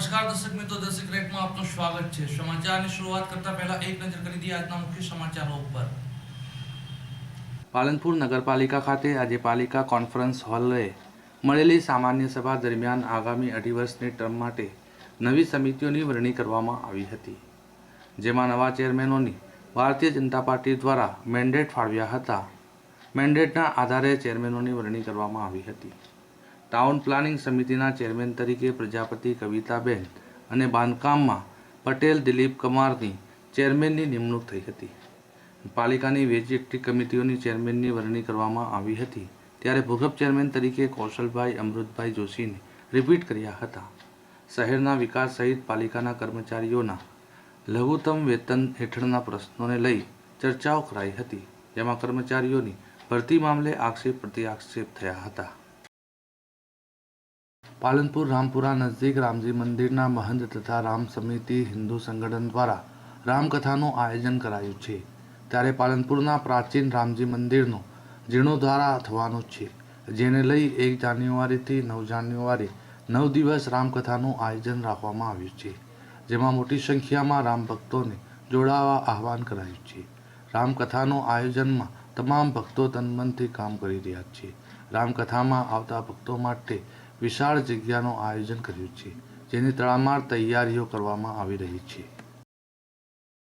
નમસ્કાર દર્શક મિત્રો, દર્શક રેકમાં આપનું સ્વાગત છે. સમાચારની શરૂઆત કરતા પહેલા એક નજર કરી દઈએ આજના મુખ્ય સમાચારો ઉપર. પાલનપુર નગરપાલિકા ખાતે આજે પાલિકા કોન્ફરન્સ હોલે મળેલી સામાન્ય સભા દરમિયાન આગામી અઢી વર્ષની ટર્મ માટે નવી સમિતિઓની વરણી કરવામાં આવી હતી, જેમાં નવા ચેરમેનોની ભારતીય જનતા પાર્ટી દ્વારા મેન્ડેટ ફાળવ્યા હતા. મેન્ડેટના આધારે ચેરમેનોની વરણી કરવામાં આવી હતી. ટાઉન પ્લાનિંગ સમિતિના ચેરમેન તરીકે પ્રજાપતિ કવિતાબેન અને બાંધકામમાં પટેલ દિલીપ કુમારની ચેરમેનની નિમણૂક થઈ હતી. પાલિકાની વેચેટી કમિટીઓની ચેરમેનની વરણી કરવામાં આવી હતી ત્યારે ભૂગપ ચેરમેન તરીકે કૌશલભાઈ અમૃતભાઈ જોશીને રિપીટ કર્યા હતા. શહેરના વિકાસ સહિત પાલિકાના કર્મચારીઓના લઘુત્તમ વેતન હેઠળના પ્રશ્નોને લઈ ચર્ચાઓ કરાઈ હતી, જેમાં કર્મચારીઓની ભરતી મામલે આક્ષેપ પ્રતિ આક્ષેપ થયા હતા. પાલનપુર, રામપુરા નજીક રામજી મંદિરના મહંત તથા રામ સમિતિ હિન્દુ સંગઠન દ્વારા રામકથાનું આયોજન કરાયું છે. ત્યારે પાલનપુરના પ્રાચીન રામજી મંદિરનો જીર્ણોદ્ધારા થવાનું છે. જેને લઈ એક જાન્યુઆરીથી નવ જાન્યુઆરી નવ દિવસ રામકથાનું આયોજન રાખવામાં આવ્યું છે, જેમાં મોટી સંખ્યામાં રામ ભક્તોને જોડાવા આહવાન કરાયું છે. રામકથાનું આયોજનમાં તમામ ભક્તો તનમનથી કામ કરી રહ્યા છે. રામકથામાં આવતા ભક્તો માટે વિશાળ જગ્યાનું આયોજન કર્યું છે જેની તડામાર તૈયારીઓ કરવામાં આવી રહી છે.